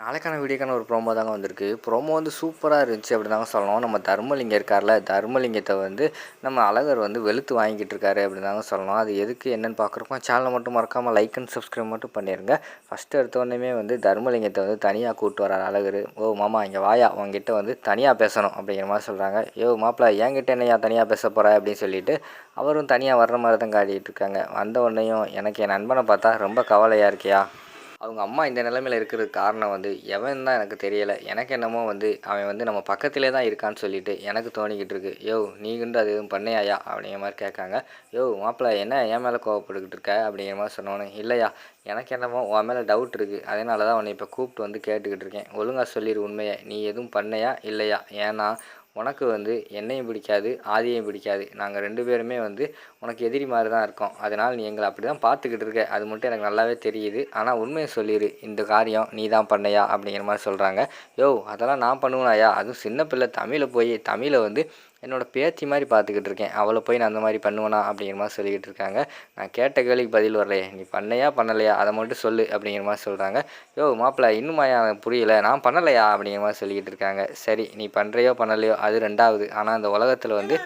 நாளைக்கான வீடியோக்கான ஒரு ப்ரோமோ தாங்க வந்திருக்கு. ப்ரோமோ வந்து சூப்பராக இருந்துச்சு அப்படி தாங்க சொல்லணும். நம்ம தர்மலிங்கம் இருக்கார்ல தர்மலிங்கத்தை வந்து நம்ம அழகர் வந்து வெளுத்து வாங்கிட்டு இருக்காரு அப்படி தாங்க சொல்லணும். அது எதுக்கு என்னென்னு பார்க்குறப்போ சேனலை மட்டும் மறக்காமல் லைக் அண்ட் சப்ஸ்கிரைப் மட்டும் பண்ணிடுங்க ஃபஸ்ட்டு எடுத்தோடனே வந்து தர்மலிங்கத்தை வந்து தனியாக கூப்பிட்டு வரார் அழகர். ஓ மாமா இங்கே வாயா உங்ககிட்ட வந்து தனியாக பேசணும் அப்படிங்கிற மாதிரி சொல்கிறாங்க யோ மாப்பிள்ள என்கிட்ட என்னையா தனியாக பேச போகிற அப்படின்னு சொல்லிட்டு அவரும் தனியாக வர்ற மாதிரி தான் காட்டிகிட்டு இருக்காங்க. வந்த உடனேயும் எனக்கு என் நண்பனை பார்த்தா ரொம்ப கவலையாக இருக்கியா? அவங்க அம்மா இந்த நிலைமையில் இருக்கிறது காரணம் வந்து எவன் தான் எனக்கு தெரியலை. எனக்கு என்னமோ வந்து அவன் வந்து நம்ம பக்கத்திலே தான் இருக்கான்னு சொல்லிட்டு எனக்கு தோணிக்கிட்டு இருக்கு. யோ நீ அது எதுவும் பண்ணையாயா? அப்படிங்கிற மாதிரி கேட்காங்க. யோ மாப்பிள்ள என்ன என் மேலே கோவப்பட்டுக்கிட்டு இருக்க? அப்படிங்கிற மாதிரி சொன்னோன்னே இல்லையா? எனக்கு என்னமோ உன் மேலே டவுட் இருக்குது அதனால தான் உன்னை இப்போ கூப்பிட்டு வந்து கேட்டுக்கிட்டு இருக்கேன். ஒழுங்காக சொல்லிடு உண்மையை. நீ எதுவும் பண்ணையா? இல்லையா? ஏன்னா உனக்கு வந்து என்னையும் பிடிக்காது ஆதியையும் பிடிக்காது. நாங்கள் ரெண்டு பேருமே வந்து உனக்கு எதிரி மாதிரி தான் இருக்கோம். அதனால் நீ எங்களை அப்படி தான் பார்த்துக்கிட்டு இருக்க. அது மட்டும் எனக்கு நல்லாவே தெரியுது. ஆனால் உண்மையை சொல்லிடு இந்த காரியம் நீ தான் பண்ணையா? அப்படிங்கிற மாதிரி சொல்கிறாங்க யோ அதெல்லாம் நான் பண்ணுவேனாயா அதுவும் சின்ன பிள்ளை தமிழை போய் தமிழை வந்து என்னோடய பேத்தி மாதிரி பார்த்துக்கிட்டு இருக்கேன். அவளை போய் நான் அந்த மாதிரி பண்ணுவேனா அப்படிங்கிற மாதிரி சொல்லிக்கிட்டு இருக்காங்க. நான் கேட்ட கேள்விக்கு பதில் வரலையே. நீ பண்ணையா பண்ணலையா? அதை மட்டும் சொல்லு அப்படிங்கிற மாதிரி சொல்கிறாங்க யோ மாப்பிள்ள இன்னுமா புரியல. நான் பண்ணலையா அப்படிங்கிற மாதிரி சொல்லிக்கிட்டு இருக்காங்க. சரி நீ பண்ணுறையோ பண்ணலையோ அது ரெண்டாவது. ஆனால் அந்த உலகத்தில் வந்து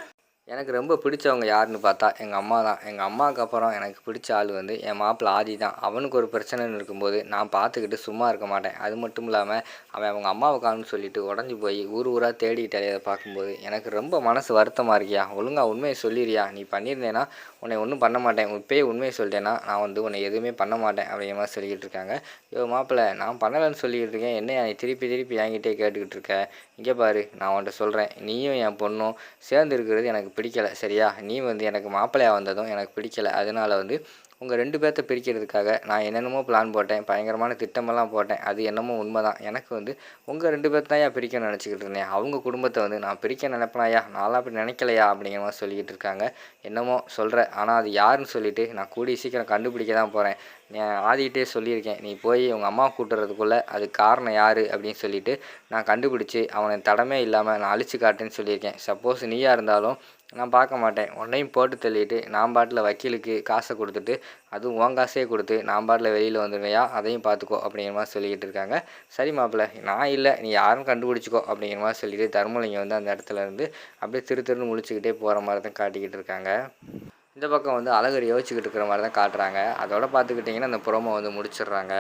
எனக்கு ரொம்ப பிடிச்சவங்க யாருன்னு பார்த்தா எங்கள் அம்மா தான். எங்கள் அம்மாவுக்கு அப்புறம் எனக்கு பிடிச்ச ஆள் வந்து என் மாப்பிள்ள ஆதி தான். அவனுக்கு ஒரு பிரச்சனைன்னு இருக்கும்போது நான் பார்த்துக்கிட்டு சும்மா இருக்க மாட்டேன். அது மட்டும் இல்லாமல் அவன் அவங்க அம்மாவை காணும்னு சொல்லிட்டு உடஞ்சி போய் ஊர் ஊராக தேடிக்கிட்டே அதை பார்க்கும்போது எனக்கு ரொம்ப மனசு வருத்தமாக இருக்கியா? ஒழுங்காக உண்மையை சொல்லிடுறியா? நீ பண்ணியிருந்தேன்னா உன்னை ஒன்றும் பண்ண மாட்டேன். இப்போயே உண்மையை சொல்லிட்டேன்னா நான் வந்து உன்னை எதுவுமே பண்ண மாட்டேன் அப்படிங்கிற மாதிரி சொல்லிக்கிட்டு இருக்காங்க. யோ மாப்பிள்ள நான் பண்ணலைன்னு சொல்லிக்கிட்டு இருக்கேன். என்ன நீ திருப்பி திருப்பி என்கிட்டே கேட்டுக்கிட்டு இருக்க? இங்கே பாரு நான் உன்ட்ட சொல்கிறேன் நீயும் என் பொண்ணும் சேர்ந்து இருக்கிறது எனக்கு பிடிக்கலை சரியா? நீ வந்து எனக்கு மாப்பிள்ளையாக வந்ததும் எனக்கு பிடிக்கலை. அதனால் வந்து உங்கள் ரெண்டு பேர்த்த பிரிக்கிறதுக்காக நான் என்னென்னமோ பிளான் போட்டேன் பயங்கரமான திட்டமெல்லாம் போட்டேன். அது என்னமோ உண்மை தான் எனக்கு வந்து உங்கள் ரெண்டு பேர்த்த தான் நினச்சிக்கிட்டு இருந்தேன். அவங்க குடும்பத்தை வந்து நான் பிரிக்க நினைப்பேனாயா நான்லாம் அப்படி நினைக்கலையா? அப்படிங்கிற மாதிரி சொல்லிக்கிட்டு இருக்காங்க. என்னமோ சொல்கிற ஆனால் அது யாருன்னு சொல்லிவிட்டு நான் கூடிய சீக்கிரம் கண்டுபிடிக்க தான் போகிறேன் நான் ஆதிக்கிட்டே சொல்லியிருக்கேன். நீ போய் உங்கள் அம்மா கூட்டுறதுக்குள்ளே அது காரணம் யார்? அப்படின்னு சொல்லிட்டு நான் கண்டுபிடிச்சி அவனை தடமே இல்லாமல் நான் அழிச்சு காட்டேன்னு சொல்லியிருக்கேன். சப்போஸ் நீயாக இருந்தாலும் நான் பார்க்க மாட்டேன். உன்னையும் போட்டு தள்ளிட்டு நான் பாட்டில் வக்கீலுக்கு காசை கொடுத்துட்டு அதுவும் உன் காசே கொடுத்து நான் பாட்டில் வெளியில் வந்துடுவையா அதையும் பார்த்துக்கோ அப்படிங்கிற மாதிரி சொல்லிக்கிட்டு இருக்காங்க. சரி மாப்பிள்ள நான் இல்லை நீ யாரும் கண்டுபிடிச்சிக்கோ அப்படிங்கிற மாதிரி சொல்லிட்டு தர்மலிங்கம் வந்து அந்த இடத்துல இருந்து அப்படியே திரு திருன்னு முழிச்சுக்கிட்டே போகிற மாதிரி தான் காட்டிக்கிட்டு இருக்காங்க. இந்த பக்கம் வந்து அழகர் யோசிச்சுக்கிட்டு இருக்கிற மாதிரி தான் காட்டுறாங்க. அதோட பார்த்துக்கிட்டிங்கன்னா அந்த புறமை வந்து முடிச்சிடுறாங்க.